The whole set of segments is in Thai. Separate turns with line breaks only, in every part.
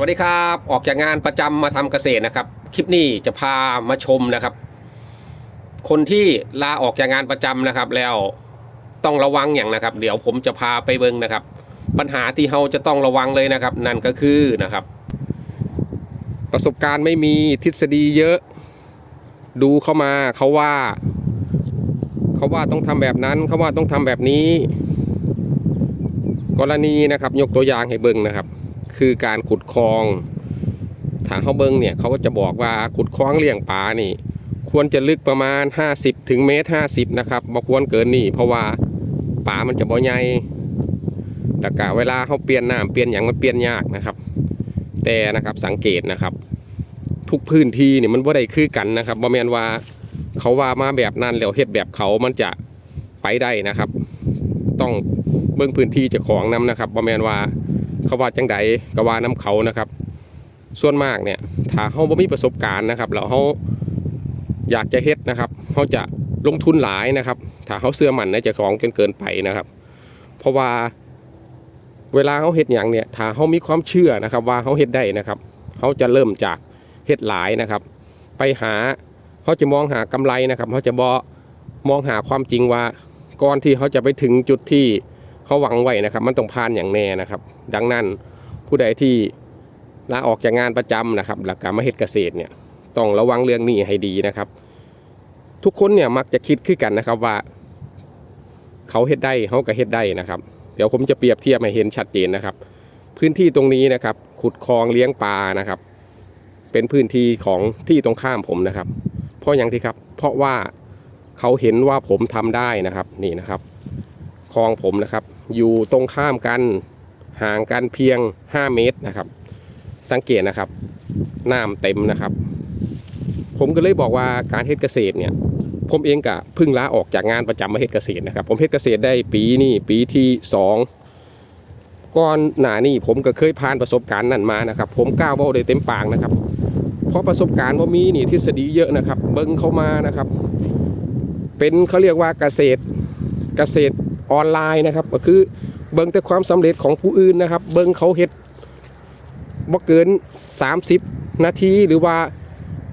วัสดีครับออกจากงานประจำมาทำเกษตรนะครับ คลิปนี้จะพามาชมนะครับ คนที่ลาออกจากงานประจำนะครับ แล้วต้องระวังอย่างนะครับ เดี๋ยวผมจะพาไปเบิ่งนะครับ ปัญหาที่เราจะต้องระวังเลยนะครับ นั่นก็คือนะครับ ประสบการณ์ไม่มีทฤษฎีเยอะ ดูเข้ามาเขาว่า เขาว่าต้องทำแบบนั้นเขาว่าต้องทำแบบนี้ กรณีนะครับ ยกตัวอย่างให้เบิ่งนะครับ คือการขุดคลองทางเขาเบิ้งเนี่ยเขาก็จะบอกว่าขุดคลองเลี้ยงปลานี่ ควรจะลึกประมาณ 50 ถึงเมตร 50 นะครับบ่ควรเกินนี่เพราะว่าปลามันจะบ่ใหญ่แต่กะเวลาเขาเปลี่ยนน้ำเปลี่ยนอย่างมันเปลี่ยนยากนะครับ แต่นะครับสังเกตนะครับ ทุกพื้นที่เนี่ยมันบ่ได้คือกันนะครับบ่แมนว่าเขาว่ามาแบบนั้นแล้วเฮ็ดแบบเขามันจะไปได้นะครับ ต้องเบิ่งพื้นที่จ้าของนํนะครับบ่แมนว่า เขาว่าจังใดก็ว่าน้ำเขานะครับ ส่วนมากเนี่ยถ้าเขาบ่มีประสบการณ์นะครับแล้วเขาอยากจะเฮ็ดนะครับเขาจะลงทุนหลายนะครับ ถ้าเขาเสื่อมันในเจ้าของจนเกินไปนะครับ เพราะว่าเวลาเขาเฮ็ดอย่างเนี่ยถ้าเขามีความเชื่อนะครับว่าเขาเฮ็ดได้นะครับเขาจะเริ่มจากเฮ็ดหลายนะครับ ไปหาเขาจะมองหากำไรนะครับเขาจะบอมองหาความจริงว่าก่อนที่เขาจะไปถึงจุดที่ เขาหวังไว้นะครับ มันต้องผ่านอย่างแน่นะครับ ดังนั้นผู้ใดที่ลาออกจากงานประจำนะครับหลักการมาเฮ็ดเกษตรเนี่ยต้องระวังเรื่องนี้ให้ดีนะครับ ทุกคนเนี่ยมักจะคิดขึ้นกันนะครับว่า เขาเฮ็ดได้เขาก็เฮ็ดได้นะครับ เดี๋ยวผมจะเปรียบเทียบให้เห็นชัดเจนนะครับ พื้นที่ตรงนี้นะครับ ขุดคลองเลี้ยงปลานะครับ เป็นพื้นที่ของที่ตรงข้ามผมนะครับ เพราะอย่างที่ครับ เพราะว่าเขาเห็นว่าผมทำได้นะครับนี่นะครับคลองผมนะครับ อยู่ตรงข้ามกันห่างกันเพียง 5 เมตรนะครับ สังเกตนะครับน้ำเต็มนะครับ ผมก็เลยบอกว่าการเฮ็ดเกษตรเนี่ยผมเองกะพิ่งลาออกจากงานประจำมาเฮ็ดเกษตรนะครับ ผมเฮ็ดเกษตรได้ปีนี้ปีที่สองก่อนหน้านี้ผมก็เคยผ่านประสบการณ์นั่นมานะครับ ผมกล้าเว่าได้เต็มปากนะครับ เพราะประสบการณ์ว่ามีนี่ทฤษฎีเยอะนะครับ เบิ้งเข้ามานะครับ เป็นเขาเรียกว่าเกษตรเกษตร ออนไลน์นะครับ ก็คือเบิ่งแต่ความสำเร็จของผู้อื่นนะครับ เบิ่งเขาเฮ็ดบ่เกิน 30 นาทีหรือว่า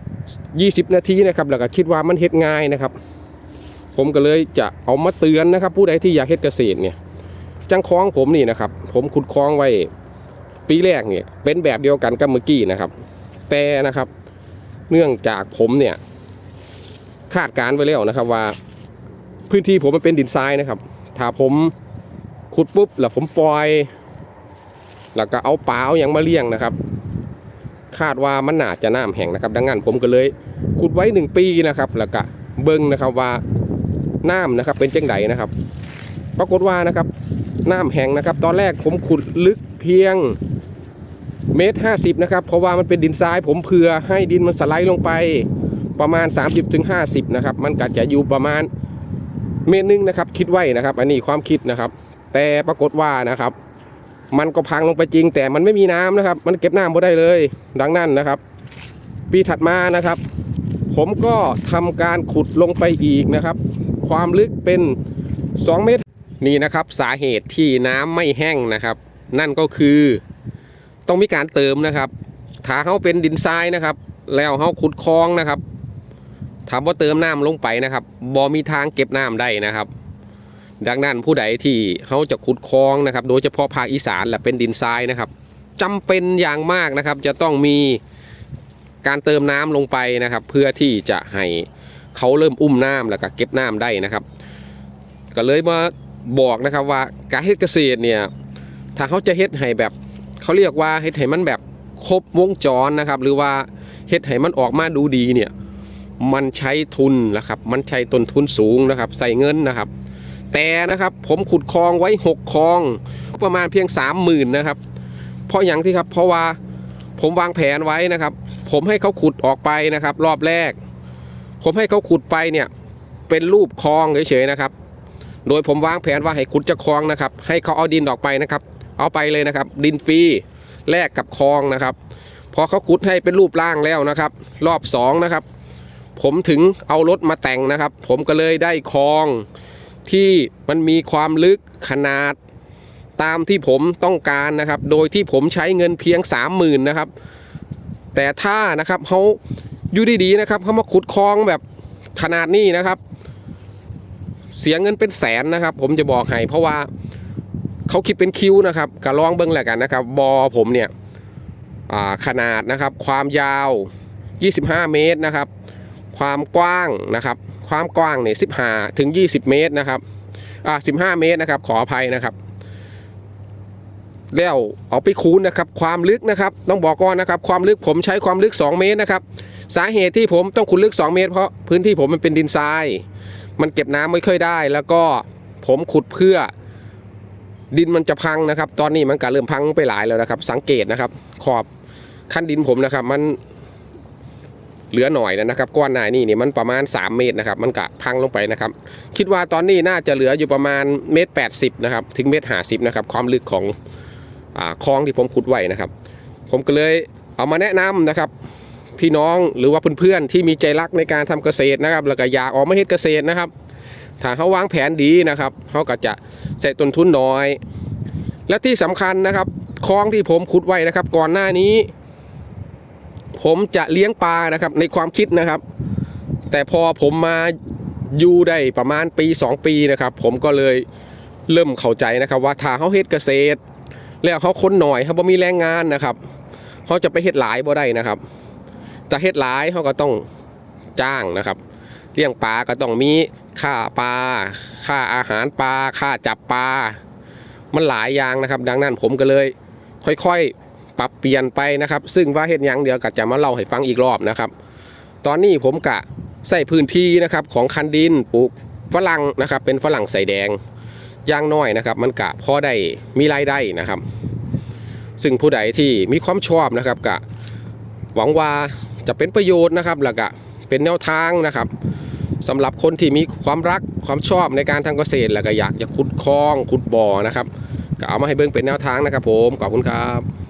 20 นาทีนะครับแล้วก็คิดว่ามันเฮ็ดง่ายนะครับ ผมก็เลยจะเอามาเตือนนะครับ ผู้ใดที่อยากเฮ็ดเกษตรเนี่ยจังคลองผมนี่นะครับ ผมขุดคลองไว้ปีแรกเนี่ยเป็นแบบเดียวกันกับเมื่อกี้นะครับ แต่นะครับเนื่องจากผมเนี่ยคาดการณ์ไว้แล้วนะครับว่าพื้นที่ผมมันเป็นดินทรายนะครับ ถ้าผมขุดปุ๊บแล้วผมปล่อย แล้วก็เอาปลาเอาอย่างมาเลี้ยงนะครับ คาดว่ามันน่าจะน้ำแห้งนะครับ ดังนั้นผมก็เลยขุดไว้หนึ่งปีนะครับ แล้วก็เบิ้งนะครับว่าน้ำนะครับเป็นจังไดนะครับ ปรากฏว่านะครับน้ำแห้งนะครับ ตอนแรกผมขุดลึกเพียงเมตรห้าสิบนะครับเพราะว่ามันเป็นดินทรายผมเผื่อให้ดินมันสไลด์ลงไปประมาณ 30-50นะครับมันก็จะอยู่ประมาณ เมตรหนึงนะครับ คิดไว้นะครับ อันนี้ความคิดนะครับ แต่ปรากฏว่านะครับ มันก็พังลงไปจริง แต่มันไม่มีน้ำนะครับ มันเก็บน้ำไม่ได้เลย ดังนั้นนะครับ ปีถัดมานะครับ ผมก็ทำการขุดลงไปอีกนะครับ ความลึกเป็น 2 เมตรนี่นะครับสาเหตุที่น้ำไม่แห้งนะครับ นั่นก็คือต้องมีการเติมนะครับถ้าเขาเป็นดินทรายนะครับ แล้วเขาขุดคลองนะครับ ถามว่าเติมน้ำลงไปนะครับบ่มีทางเก็บน้ำได้นะครับ ดังนั้นผู้ใดที่เขาจะขุดคลองนะครับ โดยเฉพาะภาคอีสานและเป็นดินทรายนะครับจำเป็นอย่างมากนะครับ จะต้องมีการเติมน้ำลงไปนะครับ เพื่อที่จะให้เขาเริ่มอุ้มน้ำแล้วก็เก็บน้ำได้นะครับ ก็เลยมาบอกนะครับว่าการเฮ็ดเกษตรเนี่ยถ้าเขาจะเฮ็ดให้แบบเขาเรียกว่าเฮ็ดให้มันแบบครบวงจรนะครับ หรือว่าเฮ็ดให้มันออกมาดูดีเนี่ย มันใช้ทุนนะครับ มันใช้ต้นทุนสูงนะครับ ใส่เงินนะครับ แต่นะครับผมขุดคลองไว้ 6คลอง ประมาณเพียง 30,000นะครับ เพราะอย่างที่ครับ เพราะว่าผมวางแผนไว้นะครับ ผมให้เขาขุดออกไปนะครับ รอบแรก ผมให้เขาขุดไปเนี่ย เป็นรูปคลองเฉยๆนะครับ โดยผมวางแผนว่าให้ขุดจะคลองนะครับ ให้เขาเอาดินออกไปนะครับ เอาไปเลยนะครับ ดินฟรีแลกกับคลองนะครับ พอเขาขุดให้เป็นรูปร่างแล้วนะครับ รอบสองนะครับ ผมถึงเอารถมาแต่งนะครับ ผมก็เลยได้คลองที่มันมีความลึกขนาดตามที่ผมต้องการนะครับ โดยที่ผมใช้เงินเพียง 30,000นะครับ แต่ถ้านะครับเขาอยู่ดีๆนะครับเขามาขุดคลองแบบขนาดนี้นะครับ เสียเงินเป็นแสนนะครับ ผมจะบอกให้เพราะว่าเขาคิดเป็นคิวนะครับก็ลองเบิ้งแหละกันนะครับบอผมเนี่ยขนาดนะครับ ความยาว 25 เมตรนะครับ ความกว้างนะครับ ความกว้างเนี่ย15ถึง20เมตรนะครับอ่า15เมตรนะครับ ขออภัยนะครับแล้วเอาไปคูณนะครับ ความลึกนะครับ ต้องบอกก่อนนะครับ ความลึกผมใช้ความลึก 2 เมตรนะครับ สาเหตุที่ผมต้องขุดลึก 2 เมตร เพราะพื้นที่ผมมันเป็นดินทราย มันเก็บน้ำไม่ค่อยได้ แล้วก็ผมขุดเพื่อดินมันจะพังนะครับ ตอนนี้มันก็เริ่มพังไปหลายแล้วนะครับ สังเกตนะครับ ขอบขั้นดินผมนะครับ มัน เหลือหน่อยแล้วนะครับก้อนหนานี่นี่มันประมาณ 3 เมตรนะครับมันกะพังลงไปนะครับ คิดว่าตอนนี้น่าจะเหลืออยู่ประมาณเมตรแปดสิบนะครับถึงเมตรห้าสิบนะครับความลึกของคลองที่ผมขุดไว้นะครับ ผมก็เลยเอามาแนะนำนะครับ พี่น้องหรือว่าเพื่อนๆที่มีใจรักในการทำเกษตรนะครับ แล้วก็อยากออกมาเฮ็ดเกษตรนะครับ ถ้าเขาวางแผนดีนะครับเขาก็จะใส่ต้นทุนน้อย และที่สำคัญนะครับคลองที่ผมขุดไว้นะครับ ก่อนหน้านี้ ผมจะเลี้ยงปลานะครับ ในความคิดนะครับ แต่พอผมมาอยู่ได้ประมาณปี 2 ปีนะครับ ผมก็เลยเริ่มเข้าใจนะครับ ว่าถ้าเขาเฮ็ดเกษตร แล้วเขาคนหน่อยเขาบ่มีแรงงานนะครับเขาจะไปเฮ็ดหลายบ่ได้นะครับแต่เฮ็ดหลายเขาก็ต้องจ้างนะครับเลี้ยงปลาก็ต้องมีค่าปลาค่าอาหารปลาค่าจับปลามันหลายอย่างนะครับ ดังนั้นผมก็เลย ค่อยๆ ปรับเปลี่ยนไปนะครับ ซึ่งว่าเฮ็ดยังเดี๋ยวก็จะมาเล่าให้ฟังอีกรอบนะครับ ตอนนี้ผมกะใส่พื้นที่นะครับของคันดินปลูกฝรั่งนะครับ เป็นฝรั่งใส่แดงย่างน้อยนะครับ มันกะพอได้มีรายได้นะครับ ซึ่งผู้ใดที่มีความชอบนะครับกะหวังว่าจะเป็นประโยชน์นะครับแล้วก็เป็นแนวทางนะครับสำหรับคนที่มีความรักความชอบในการทำเกษตร แล้วก็อยากจะขุดคลองขุดบ่อนะครับก็เอามาให้เบิ่งเป็นแนวทางนะครับผมขอบคุณครับ